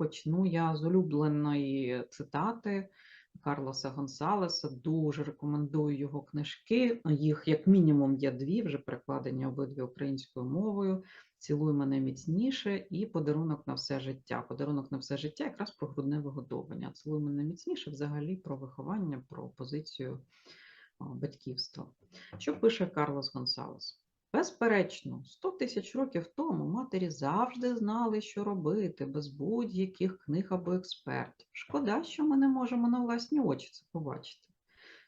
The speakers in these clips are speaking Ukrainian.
Почну я з улюбленої цитати Карлоса Гонсалеса. Дуже рекомендую його книжки. Їх як мінімум є дві, вже перекладені обидві українською мовою. Цілуй мене міцніше і подарунок на все життя. Подарунок на все життя якраз про грудне вигодовування. Цілуй мене міцніше взагалі про виховання, про позицію батьківства. Що пише Карлос Гонсалес? Безперечно, 100 тисяч років тому матері завжди знали, що робити, без будь-яких книг або експертів. Шкода, що ми не можемо на власні очі це побачити.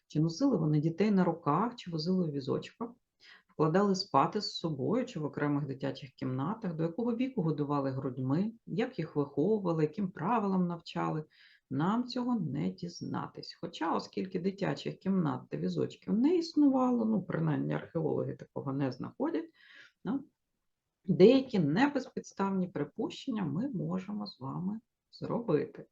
Чи носили вони дітей на руках, чи возили у візочках, вкладали спати з собою чи в окремих дитячих кімнатах, до якого віку годували грудьми, як їх виховували, яким правилам навчали. Нам цього не дізнатись. Хоча, оскільки дитячих кімнат та візочків не існувало, ну, принаймні археологи такого не знаходять, ну, деякі небезпідставні припущення ми можемо з вами зробити.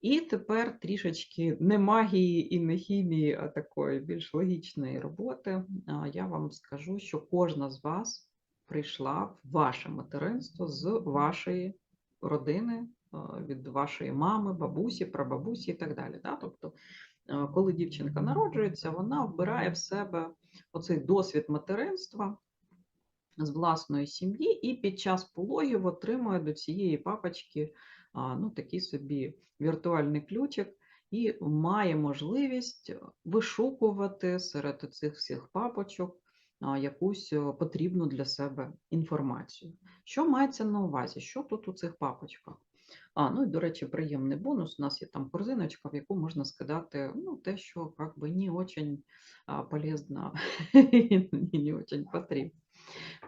І тепер трішечки не магії і не хімії, а такої більш логічної роботи. Я вам скажу, що кожна з вас прийшла в ваше материнство з вашої родини, від вашої мами, бабусі, прабабусі і так далі. Да? Тобто, коли дівчинка народжується, вона вбирає в себе оцей досвід материнства з власної сім'ї, і під час пологів отримує до цієї папочки ну, такий собі віртуальний ключик і має можливість вишукувати серед цих всіх папочок якусь е, потрібну для себе інформацію. Що мається на увазі? Що тут у цих папочках? А, ну і, до речі, приємний бонус. У нас є там корзиночка, в яку можна скидати ну, те, що как би не а, полезно і не очень потрібно.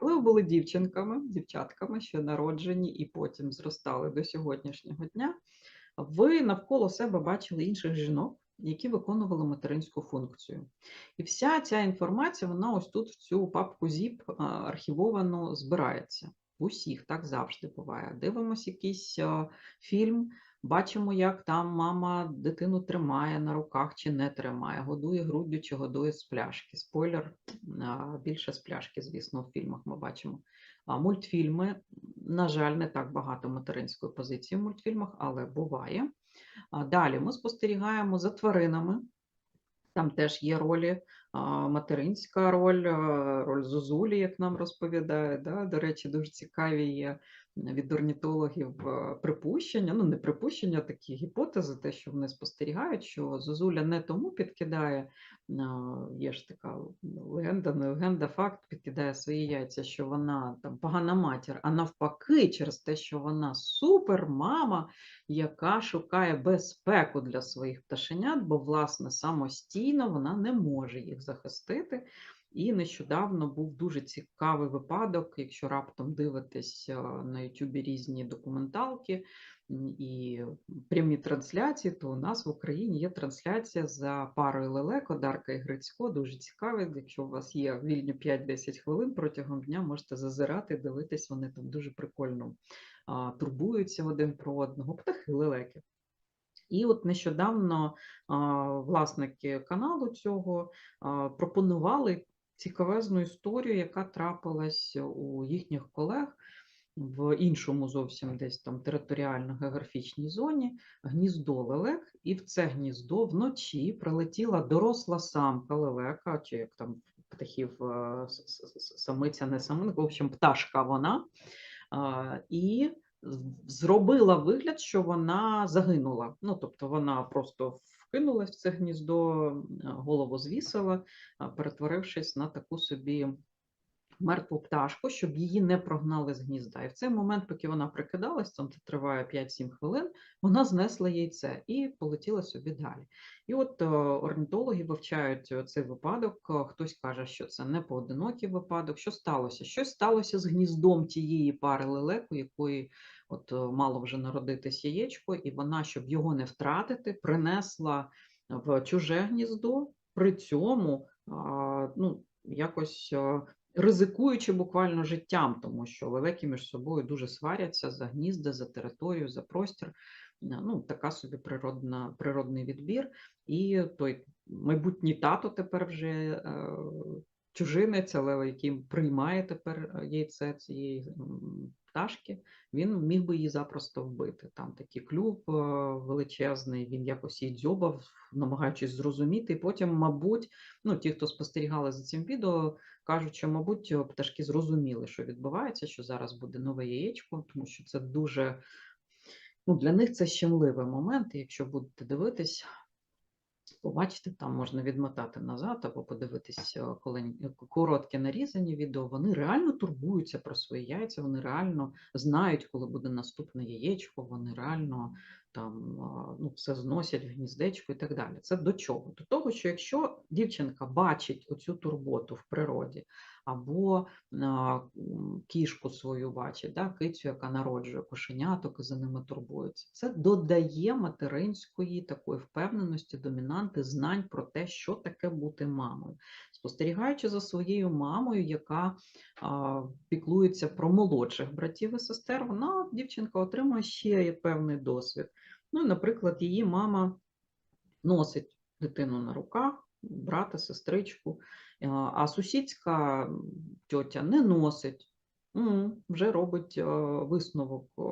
Коли ви були дівчинками, дівчатками, що народжені і потім зростали до сьогоднішнього дня, ви навколо себе бачили інших жінок, які виконували материнську функцію. І вся ця інформація, вона ось тут в цю папку ZIP архівовано збирається. Усіх так завжди буває. Дивимось якийсь а, фільм, бачимо, як там мама дитину тримає на руках чи не тримає, годує груддю чи годує з пляшки. Спойлер, а, більше з пляшки, звісно, в фільмах ми бачимо. А мультфільми, на жаль, не так багато материнської позиції в мультфільмах, але буває. Далі ми спостерігаємо за тваринами. Там теж є ролі, материнська роль, роль Зозулі, як нам розповідає. Да? До речі, дуже цікаві є від орнітологів припущення, ну не припущення, а такі гіпотези, те, що вони спостерігають, що Зозуля не тому підкидає, є ж така легенда, не легенда, факт, підкидає свої яйця, що вона там погана матір, а навпаки, через те, що вона супермама, яка шукає безпеку для своїх пташенят, бо, власне, самостійно вона не може їх захистити. І нещодавно був дуже цікавий випадок, якщо раптом дивитесь е, на Ютубі різні документалки і прямі трансляції, то у нас в Україні є трансляція за парою лелек, Одарка і Грицько. Дуже цікаві. Якщо у вас є вільні 5-10 хвилин протягом дня, можете зазирати, дивитись, вони там дуже прикольно турбуються один про одного, птахи лелеки. І от нещодавно власники каналу цього пропонували цікавезну історію, яка трапилась у їхніх колег в іншому зовсім десь там територіально-географічній зоні гніздо лелек, і в це гніздо вночі прилетіла доросла самка лелека, чи як там птахів е, самиця, не саминка, в общем, пташка вона. І зробила вигляд, що вона загинула. Ну, тобто вона просто вкинулась в це гніздо, голову звісила, перетворившись на таку собі мертву пташку, щоб її не прогнали з гнізда. І в цей момент, поки вона прикидалась, там це триває 5-7 хвилин, вона знесла яйце і полетіла собі далі. І от е, орнітологи вивчають е, цей випадок. е, Хтось каже, що це не поодинокий випадок. Що сталося? Щось сталося з гніздом тієї пари лелек, у якої от е, мало вже народитись яєчко, і вона, щоб його не втратити, принесла в чуже гніздо. При цьому ну, якось е, ризикуючи буквально життям, тому що лелеки між собою дуже сваряться за гнізда, за територію, за простір. Е, Ну, така собі природна, природний відбір. І той майбутній тато тепер вже чужинець, але який приймає тепер яйце цієї пташки, він міг би її запросто вбити. Там такий клюв е, величезний, він якось її дзьобав, намагаючись зрозуміти. І потім, мабуть, ну, ті, хто спостерігали за цим відео, кажуть, що, мабуть, е, пташки зрозуміли, що відбувається, що зараз буде нове яєчко, тому що це дуже. Ну, для них це щемливий момент, якщо будете дивитись, побачите, там можна відмотати назад або подивитись е, е, коротке нарізані відео. Вони реально турбуються про свої яйця, вони реально знають, коли буде наступне яєчко, вони реально там ну, все зносять в гніздечко і так далі. Це до чого? До того, що якщо дівчинка бачить оцю турботу в природі, або кішку свою бачить, да, кицю, яка народжує кошеняток і за ними турбується. Це додає материнської такої впевненості, домінанти, знань про те, що таке бути мамою. Спостерігаючи за своєю мамою, яка а, піклується про молодших братів і сестер, вона дівчинка отримує ще певний досвід. Ну, наприклад, її мама носить дитину на руках, брата, сестричку, а, сусідська тьотя не носить. Вже робить е, висновок е,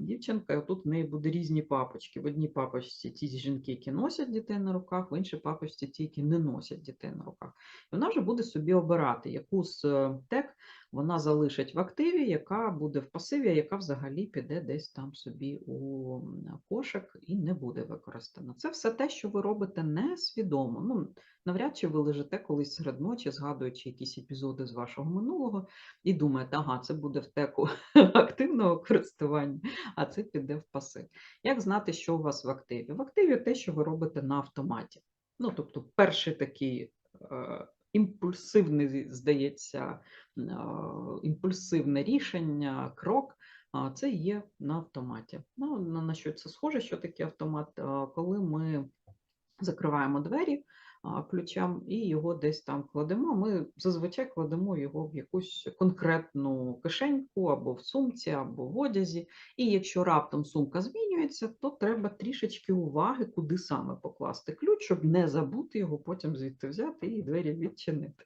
дівчинка, і тут в неї буде різні папочки. В одній папочці ті жінки, які носять дітей на руках, в іншій папочці ті, які не носять дітей на руках. І вона вже буде собі обирати, яку з е, тек вона залишить в активі, яка буде в пасиві, яка взагалі піде десь там собі у кошик і не буде використана. Це все те, що ви робите несвідомо. Ну, навряд чи ви лежите колись серед ночі, згадуючи якісь епізоди з вашого минулого, і думаєте, ага, це буде в теку активного користування, а це піде в паси. Як знати, що у вас в активі? В активі те, що ви робите на автоматі. Ну, тобто, перший такий е, імпульсивний, здається, імпульсивне рішення, крок. Це є на автоматі. Ну, на що це схоже, що таке автомат? Коли ми закриваємо двері а, ключем і його десь там кладемо. Ми зазвичай кладемо його в якусь конкретну кишеньку або в сумці, або в одязі. І якщо раптом сумка змінюється, то треба трішечки уваги, куди саме покласти ключ, щоб не забути його потім звідти взяти і двері відчинити.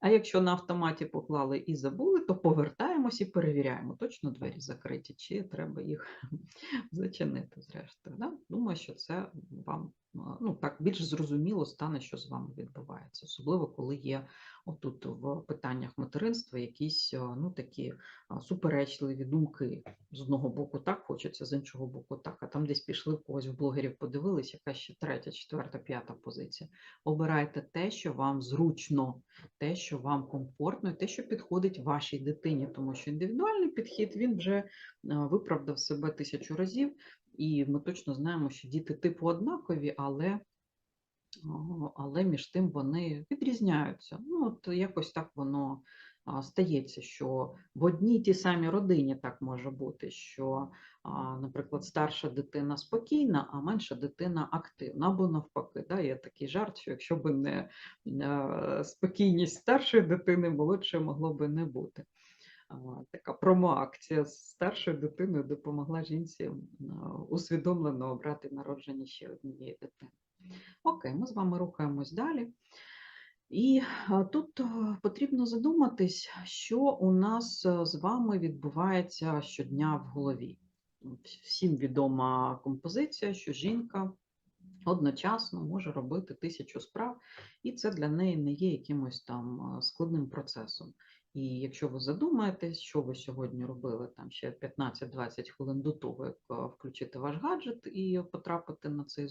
А якщо на автоматі поклали і забули, то повертаємось і перевіряємо, точно двері закриті, чи треба їх зачинити зрештою. Да? Думаю, що це вам ну, так більш зрозуміло стане, що з вами відбувається, особливо коли є отут в питаннях материнства якісь ну, такі суперечливі думки. З одного боку так хочеться, з іншого боку так. А там десь пішли в когось в блогерів, подивились, яка ще третя, четверта, п'ята позиція. Обирайте те, що вам зручно, те, що вам комфортно, і те, що підходить вашій дитині, тому що індивідуальний підхід він вже виправдав себе тисячу разів, і ми точно знаємо, що діти типу однакові, але, але між тим вони відрізняються. Ну, от якось так воно стається, що в одній тій самій родині так може бути, що, наприклад, старша дитина спокійна, а менша дитина активна, або навпаки. Да? Є такий жарт, що якщо б не спокійність старшої дитини, молодшої могло би не бути. Така промоакція з старшою дитиною допомогла жінці усвідомлено обрати народження ще однієї дитини. Окей, ми з вами рухаємось далі. І тут потрібно задуматись, що у нас з вами відбувається щодня в голові. Всім відома композиція, що жінка одночасно може робити тисячу справ, і це для неї не є якимось там складним процесом. І якщо ви задумаєтесь, що ви сьогодні робили там ще 15-20 хвилин до того, як включити ваш гаджет і потрапити на цей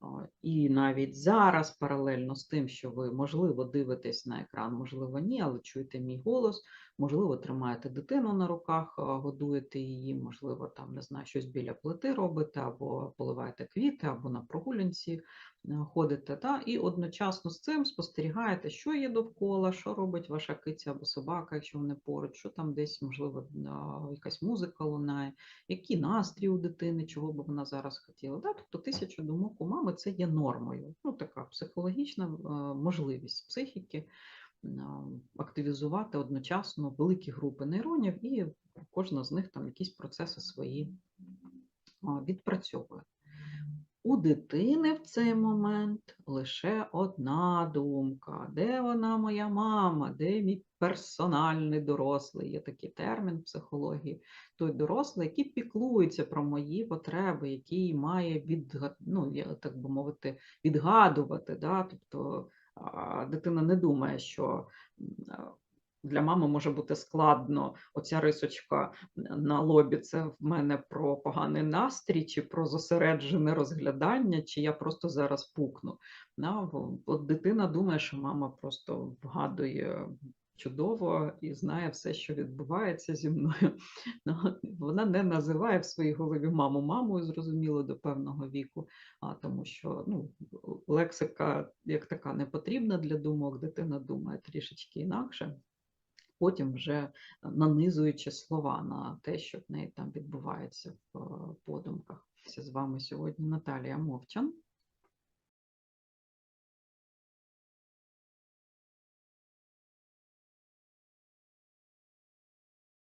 а, і навіть зараз паралельно з тим, що ви, можливо, дивитесь на екран, можливо, ні, але чуєте мій голос, можливо, тримаєте дитину на руках, годуєте її, можливо, там, не знаю, щось біля плити робите, або поливаєте квіти, або на прогулянці ходите, та, і одночасно з цим спостерігаєте, що є довкола, що робить ваша киця або собака, якщо вони поруч, що там десь, можливо, якась музика лунає, який настрій у дитини, чого би вона зараз хотіла. Да? Тобто тисяча думок у мами це є нормою. Ну, така психологічна можливість психіки активізувати одночасно великі групи нейронів, і кожна з них там якісь процеси свої відпрацьовує. У дитини в цей момент лише одна думка: де вона, моя мама, де мій персональний дорослий? Є такий термін в психології. Той дорослий, який піклується про мої потреби, який має відга... ну, так би мовити, відгадувати. Да? Тобто дитина не думає, що для мами може бути складно оця рисочка на лобі це в мене про поганий настрій, чи про зосереджене розглядання, чи я просто зараз пукну. От дитина думає, що мама просто вгадує чудово і знає все, що відбувається зі мною. Ну, Вона не називає в своїй голові маму мамою, зрозуміло, до певного віку, а тому що ну, лексика як така не потрібна для думок, дитина думає трішечки інакше потім вже нанизуючи слова на те, що в неї там відбувається в подумках, подумках. З вами сьогодні Наталія Мовчан,